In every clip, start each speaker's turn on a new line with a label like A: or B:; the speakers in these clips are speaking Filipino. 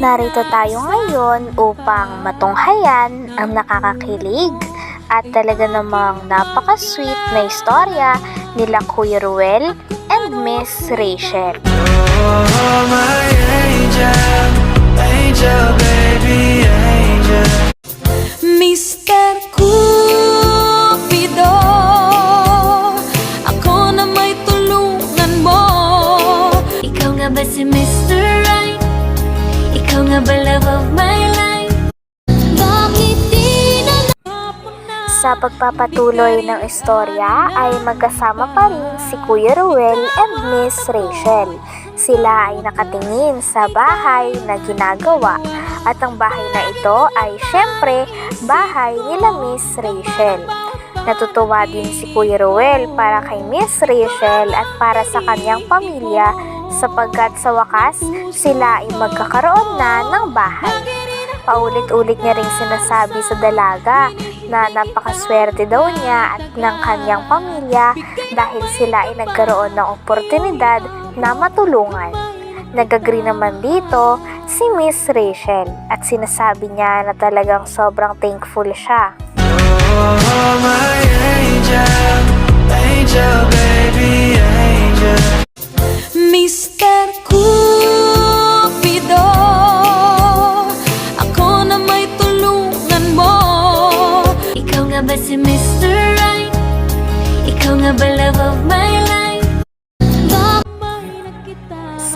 A: Narito tayo ngayon upang matunghayan ang nakakakilig at talaga namang napaka-sweet na istorya nila Kuya Ruel and Miss Rachel.
B: Oh, my angel, angel, baby,
A: Sa pagpapatuloy ng istorya ay magkasama pa rin si Kuya Ruel and Miss Rachel. Sila ay nakatingin sa bahay na ginagawa at ang bahay na ito ay syempre bahay nila Miss Rachel. Natutuwa din si Kuya Ruel para kay Miss Rachel at para sa kanyang pamilya sapagkat sa wakas sila ay magkakaroon na ng bahay. Paulit-ulit niya ring sinasabi sa dalaga na napakaswerte daw niya at ng kanyang pamilya dahil sila ay nagkaroon ng oportunidad na matulungan. Nag-agree naman dito si Miss Rachel at sinasabi niya na talagang sobrang thankful siya.
B: Oh, my angel, angel, baby, angel.
C: Mr. Cupido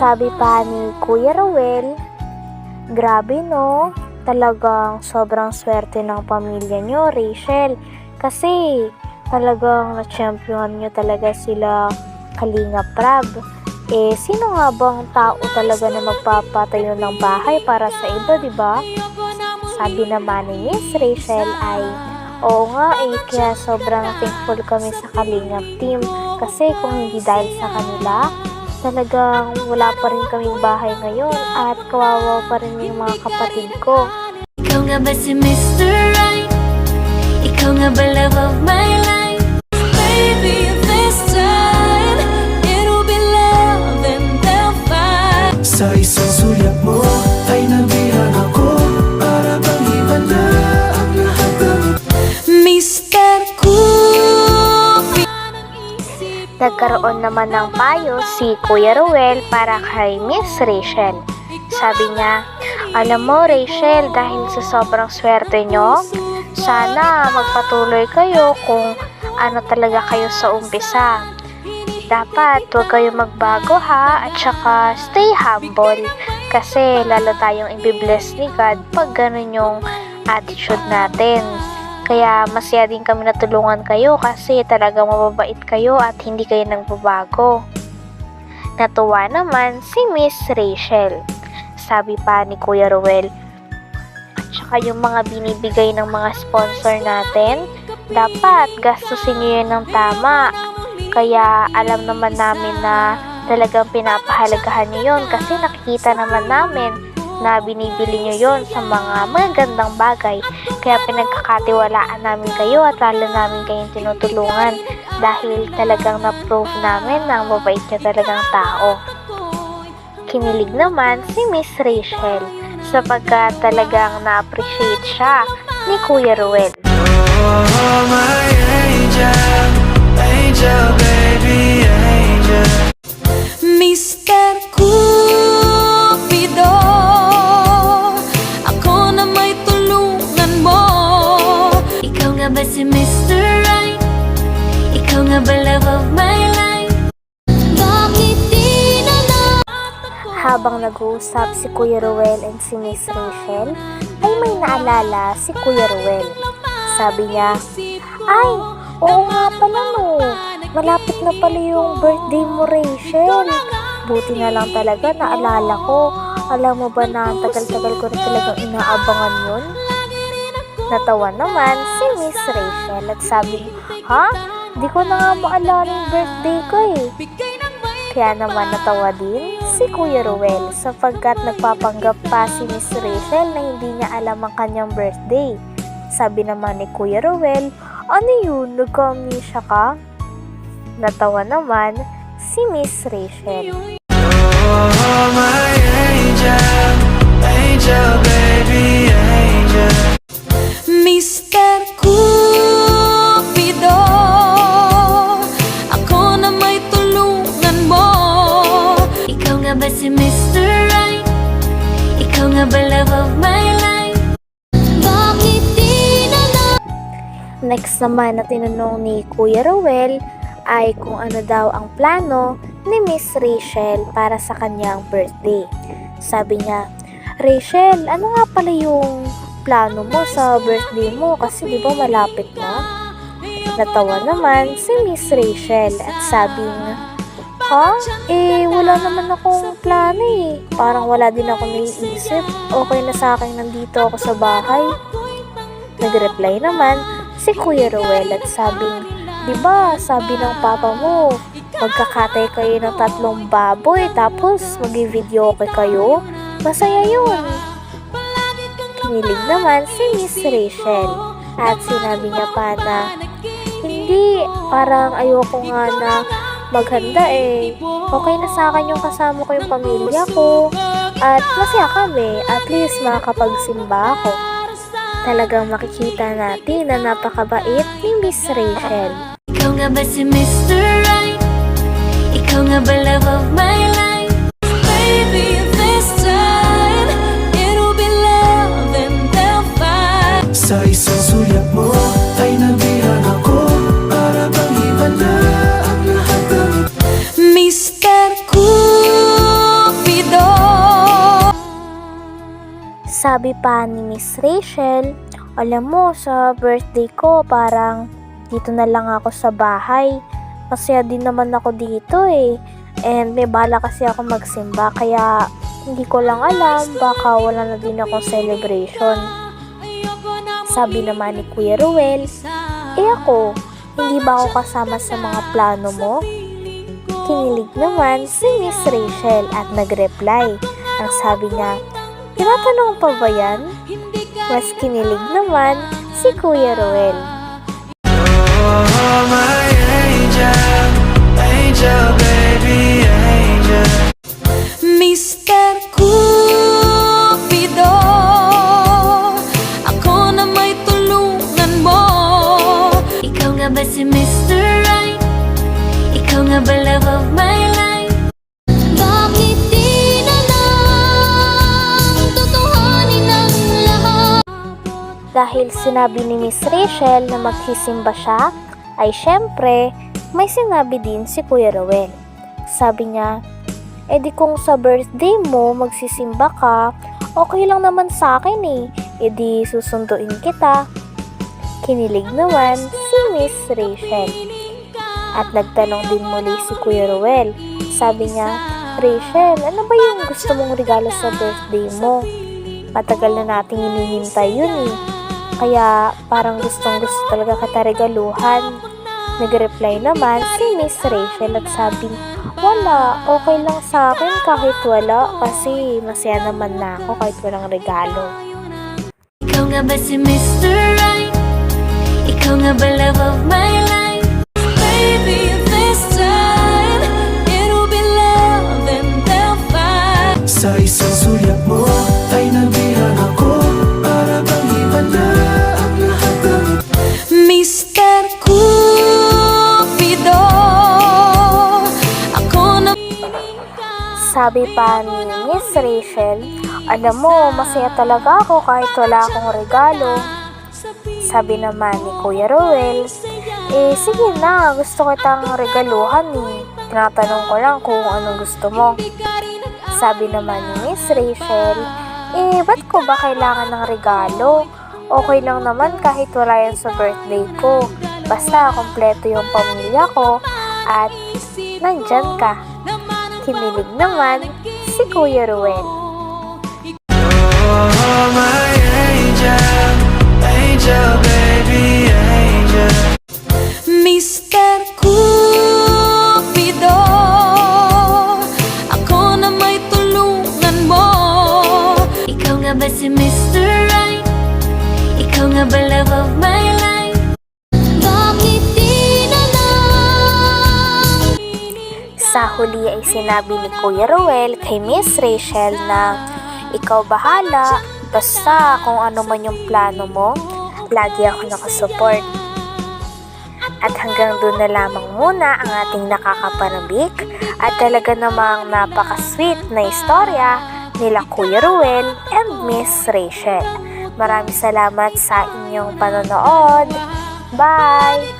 A: Sabi pa ni Kuya Rowel, grabe no, talagang sobrang swerte ng pamilya nyo, Rachel. Kasi talagang na-champion nyo talaga sila Kalinga Prab. Eh, sino nga bang tao talaga na magpapatayo ng bahay para sa iba, di ba? Sabi naman ni Miss Rachel ay, oo nga eh, kaya sobrang thankful kami sa Kalingap team. Kasi kung hindi dahil sa kanila, talagang wala pa rin kaming bahay ngayon at kawawa pa rin yung mga kapatid ko.
C: Ikaw nga ba si Mr. Right? Ikaw nga ba love of my life? Baby, this time It'll be love and they'll fight
B: Sa isang sulyap mo
A: Nagkaroon naman ng payo si Kuya Ruel para kay Miss Rachel. Sabi niya, alam mo Rachel, dahil sa sobrang swerte nyo, sana magpatuloy kayo kung ano talaga kayo sa umpisa. Dapat huwag kayo magbago ha at saka stay humble kasi lalo tayong ibibless ni God pag ganun yung attitude natin. Kaya masaya din kami natulungan kayo kasi talagang mababait kayo at hindi kayo nagbabago. Natuwa naman si Miss Rachel. Sabi pa ni Kuya Ruel. At saka yung mga binibigay ng mga sponsor natin, dapat gastusin nyo yun ng tama. Kaya alam naman namin na talagang pinapahalagahan nyo yun kasi nakikita naman namin na binibili nyo yon sa mga magagandang bagay. Kaya pinagkakatiwalaan namin kayo at lalo namin kayong tinutulungan dahil talagang na-prove namin na ang mabait nyo talagang tao. Kinilig naman si Miss Rachel sapagkat talagang na-appreciate siya ni Kuya Ruel.
B: Oh, my angel, angel,
A: Habang nag-uusap si Kuya Ruel and si Miss Rachel, ay may naalala si Kuya Ruel. Sabi niya, Ay, oo nga pala no. Malapit na pala yung birthday mo, Rachel. Buti na lang talaga naalala ko. Alam mo ba na tagal-tagal ko rin talagang inaabangan yun? Natawa naman si Miss Rachel at sabi, Ha? Di ko na nga maalala yung birthday ko eh. Kaya naman natawa din si Kuya Ruel sapagkat nagpapanggap pa si Miss Rachel na hindi niya alam ang kanyang birthday. Sabi naman ni Kuya Ruel, ano yun, nag-amnesia ka? Natawa naman si Miss Rachel.
B: Oh, my angel, angel, baby,
A: Next naman na tinanong ni Kuya Rowel ay kung ano daw ang plano ni Miss Rachel para sa kanyang birthday. Sabi niya, Rachel, ano nga pala yung plano mo sa birthday mo kasi di ba malapit na? Natawa naman si Miss Rachel at sabi niya, Ha? Eh, wala naman akong plano eh. Parang wala din ako naiisip. Okay na sa akin nandito ako sa bahay. Nag-reply naman si Kuya Rowel at sabing, Di ba, sabi ng papa mo, magkakatay kayo ng tatlong baboy tapos mag-video okay kayo? Masaya yun. Kinilig naman si Miss Rachel at sinabi niya pa na, Hindi, parang ayoko nga na maghanda eh. Okay na sa akin yung kasama ko yung pamilya ko. At masaya kami, at least makakapagsimba ako. Talagang makikita natin na napakabait ni Miss Rachel.
C: Ikaw nga ba si Mr. Right? Ikaw nga ba love of my life?
A: Sabi pa ni Miss Rachel, alam mo, sa birthday ko, parang dito na lang ako sa bahay. Masaya din naman ako dito eh. And may bala kasi ako magsimba, kaya hindi ko lang alam, baka wala na din akong celebration. Sabi naman ni Kuya Ruel, eh ako, hindi ba ako kasama sa mga plano mo? Kinilig naman si Miss Rachel at nag-reply. Ang sabi niya, tinatanong pa ba yan? Mas kinilig naman si Kuya Ruel.
B: Oh, my angel, angel, baby, angel.
A: Dahil sinabi ni Miss Rachel na magsisimba siya, ay syempre, may sinabi din si Kuya Ruel. Sabi niya, eh di kung sa birthday mo magsisimba ka, okay lang naman sa akin eh. E di susunduin kita. Kinilig naman si Miss Rachel. At nagtanong din muli si Kuya Ruel. Sabi niya, Rachel, ano ba yung gusto mong regalo sa birthday mo? Matagal na nating hinihintay yun eh. Kaya parang gustong gusto talaga kita regaluhan. Nag-reply naman si Miss Rachel at sabi, wala, okay lang sa akin kahit wala kasi masaya naman na ako kahit walang regalo.
C: Ikaw nga ba si Mr. Right? Ikaw nga ba love of my life? Baby, this time It'll be love and they'll fight
B: Sa isang sulyap mo
A: Sabi pa ni Miss Rachel, alam mo, masaya talaga ako kahit wala akong regalo. Sabi naman ni Kuya Roel, eh sige na, gusto kitang regaluhan eh. Tinatanong ko lang kung anong gusto mo. Sabi naman ni Miss Rachel, eh ba't ko ba kailangan ng regalo? Okay lang naman kahit wala yan sa birthday ko. Basta kompleto yung pamilya ko at nandyan ka. Kinilig naman si Kuya Ruel.
B: Oh, my angel, angel, baby, angel.
C: Mr. Cupido Ako na may tulungan mo Ikaw nga ba si Mr. Right? Ikaw nga ba love of my
A: Huli ay sinabi ni Kuya Ruel kay Miss Rachel na ikaw bahala, basta kung ano man yung plano mo, lagi ako nakasupport. At hanggang doon na lamang muna ang ating nakakapanabik at talaga namang napaka-sweet na istorya nila Kuya Ruel and Miss Rachel. Maraming salamat sa inyong panonood. Bye!